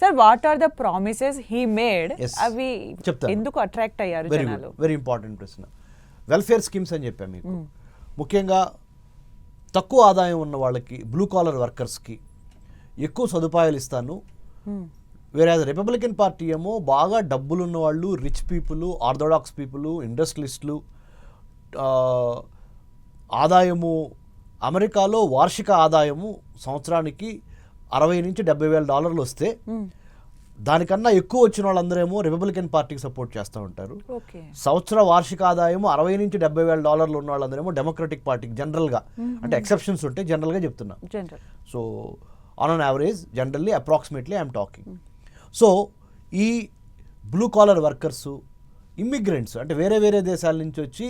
Sir what are the promises he made. అవి. ఎందుకు attract అయ్యారు జనాలు? వెరీ ఇంపార్టెంట్ ప్రశ్న. వెల్ఫేర్ స్కీమ్స్ అని చెప్పాను మీకు. ముఖ్యంగా తక్కువ ఆదాయం ఉన్న వాళ్ళకి బ్లూ కాలర్ వర్కర్స్కి ఎక్కువ సదుపాయాలు ఇస్తాను. Hmm. వేరే రిపబ్లికన్ పార్టీ ఏమో బాగా డబ్బులు ఉన్న వాళ్ళు రిచ్ పీపుల్ ఆర్థోడాక్స్ పీపుల్ ఇండస్ట్రియలిస్టులు ఆదాయము అమెరికాలో వార్షిక ఆదాయము సంవత్సరానికి అరవై నుంచి డెబ్బై వేల డాలర్లు వస్తే. దానికన్నా ఎక్కువ వచ్చిన వాళ్ళందరేమో రిపబ్లికన్ పార్టీకి సపోర్ట్ చేస్తూ ఉంటారు. సంవత్సర వార్షిక ఆదాయం అరవై నుంచి డెబ్బై వేల డాలర్లు ఉన్న వాళ్ళందరేమో డెమోక్రటిక్ పార్టీకి జనరల్గా అంటే ఎక్సెప్షన్స్ ఉంటే జనరల్గా చెప్తున్నా. So on an average generally approximately I'm talking so ఈ బ్లూ కాలర్ వర్కర్స్ ఇమ్మిగ్రెంట్స్ అంటే వేరే వేరే దేశాల నుంచి వచ్చి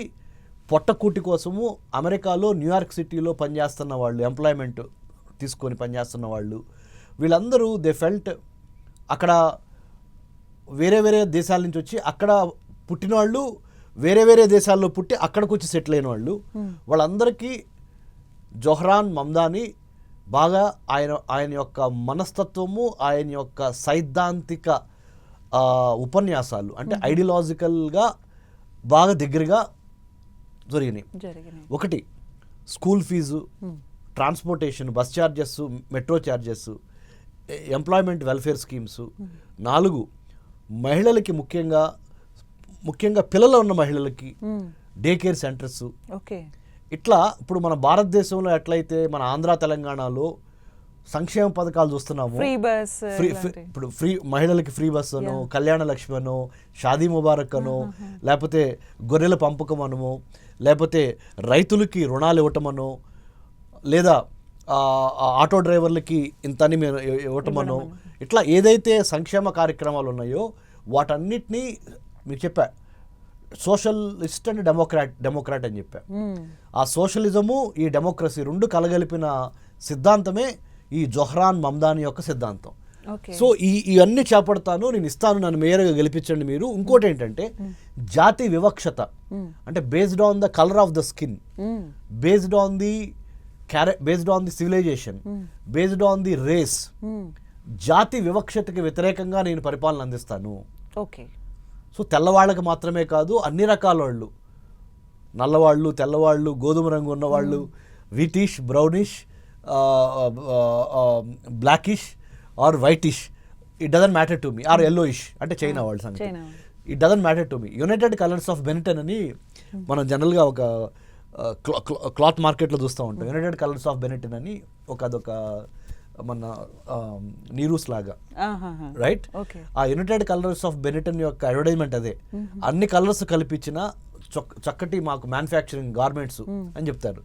పొట్టకూటి కోసము అమెరికాలో న్యూయార్క్ సిటీలో పనిచేస్తున్న వాళ్ళు ఎంప్లాయ్మెంట్ తీసుకొని పనిచేస్తున్న వాళ్ళు. వీళ్ళందరూ దే ఫెల్ట్ అక్కడ వేరే వేరే దేశాల నుంచి వచ్చి అక్కడ పుట్టిన వాళ్ళు వేరే వేరే దేశాల్లో పుట్టి అక్కడికి వచ్చి సెటిల్ అయిన వాళ్ళు. వాళ్ళందరికీ జొహ్రాన్ మమ్దాని బాగా ఆయన ఆయన యొక్క మనస్తత్వము ఆయన యొక్క సైద్ధాంతిక ఉపన్యాసాలు అంటే ఐడియాలజికల్గా బాగా దగ్గరగా జరిగినాయి. ఒకటి school fee transportation bus charges metro charges employment welfare schemes నాలుగు మహిళలకి ముఖ్యంగా ముఖ్యంగా పిల్లలు ఉన్న మహిళలకి డే కేర్ సెంటర్స్. ఓకే. ఇట్లా ఇప్పుడు మన భారతదేశంలో ఎట్లయితే మన ఆంధ్ర తెలంగాణలో సంక్షేమ పథకాలు చూస్తున్నాము ఫ్రీ బస్ ఫ్రీ ఇప్పుడు ఫ్రీ మహిళలకి ఫ్రీ బస్ అను కళ్యాణ లక్ష్మి అను షాదీ ముబారక్ అను లేకపోతే గొర్రెల పంపకం అనము లేకపోతే రైతులకి రుణాలు ఇవ్వటమనో లేదా ఆటో డ్రైవర్లకి ఇంతని మేము ఇవ్వటమనో ఇట్లా ఏదైతే సంక్షేమ కార్యక్రమాలు ఉన్నాయో వాటన్నిటినీ మీకు చెప్పా. సోషలిస్ట్ అండ్ డెమోక్రాట్ డెమోక్రాట్ అని చెప్పా. ఆ సోషలిజము ఈ డెమోక్రసీ రెండు కలగలిపిన సిద్ధాంతమే ఈ జొహ్రాన్ మమ్దాని యొక్క సిద్ధాంతం. సో ఈ ఇవన్నీ చేపడతాను నేను ఇస్తాను నన్ను మేయర్గా గెలిపించండి మీరు. ఇంకోటి ఏంటంటే జాతి వివక్షత. అంటే based on the colour of the skin based on the క్యారె based on the civilisation based on the race జాతి వివక్షతకి వ్యతిరేకంగా నేను పరిపాలన అందిస్తాను. ఓకే. సో తెల్లవాళ్ళకి మాత్రమే కాదు అన్ని రకాల వాళ్ళు. నల్లవాళ్ళు తెల్లవాళ్ళు గోధుమ రంగు ఉన్నవాళ్ళు whitish brownish blackish or whitish. It doesn't matter to me or yellowish అంటే చైనా వాళ్ళ సంగతి. It doesn't matter to me United Colors of Benetton అని మనం జనరల్గా ఒక క్లాత్ మార్కెట్లో చూస్తూ ఉంటాం. యునైటెడ్ కలర్స్ ఆఫ్ బెనిటన్ అని ఒక అదొక మన నీరూస్ లాగా. రైట్ ఆ యునైటెడ్ కలర్స్ ఆఫ్ బెనిటన్ యొక్క అడ్వర్టైజ్మెంట్ అదే. అన్ని కలర్స్ కలిపించిన చొక్- చక్కటి మాకు మ్యానుఫ్యాక్చరింగ్ గార్మెంట్స్ అని చెప్తారు.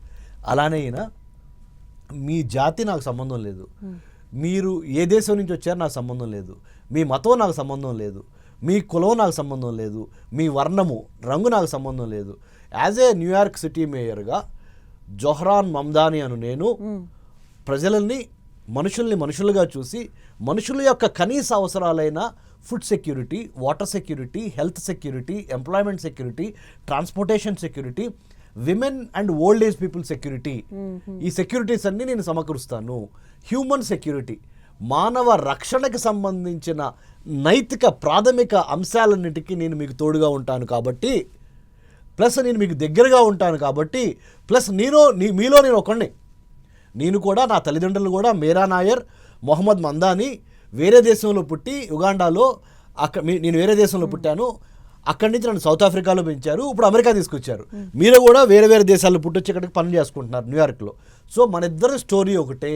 అలానే ఈయన మీ జాతి నాకు సంబంధం లేదు. మీరు ఏ దేశం నుంచి వచ్చారో నాకు సంబంధం లేదు. మీ మతం నాకు సంబంధం లేదు. మీ కులం నాకు సంబంధం లేదు. మీ వర్ణము రంగు నాకు సంబంధం లేదు. As a New York city మేయర్గా జొహ్రాన్ మమ్దాని అను నేను ప్రజలని మనుషుల్ని మనుషులుగా చూసి మనుషుల యొక్క కనీస అవసరాలైన food security water security health security employment security transportation security women and old age people security ఈ సెక్యూరిటీస్ అన్ని నేను సమకూరుస్తాను. హ్యూమన్ సెక్యూరిటీ మానవ రక్షణకి సంబంధించిన నైతిక ప్రాథమిక అంశాలన్నిటికీ నేను మీకు తోడుగా ఉంటాను కాబట్టి ప్లస్ నేను మీకు దగ్గరగా ఉంటాను కాబట్టి ప్లస్ నేను నీ మీలో నేను ఒకడిని నేను కూడా నా తల్లిదండ్రులు కూడా మీరా నాయర్ మొహమ్మద్ మందాని వేరే దేశంలో పుట్టి ఉగాండాలో అక్కడ నేను వేరే దేశంలో పుట్టాను. అక్కడి నుంచి నన్ను సౌత్ ఆఫ్రికాలో పెంచారు. ఇప్పుడు అమెరికా తీసుకొచ్చారు. మీరు కూడా వేరే వేరే దేశాల్లో పుట్టొచ్చి ఇక్కడికి పనులు చేసుకుంటున్నారు న్యూయార్క్లో. సో మన ఇద్దరి స్టోరీ ఒకటే.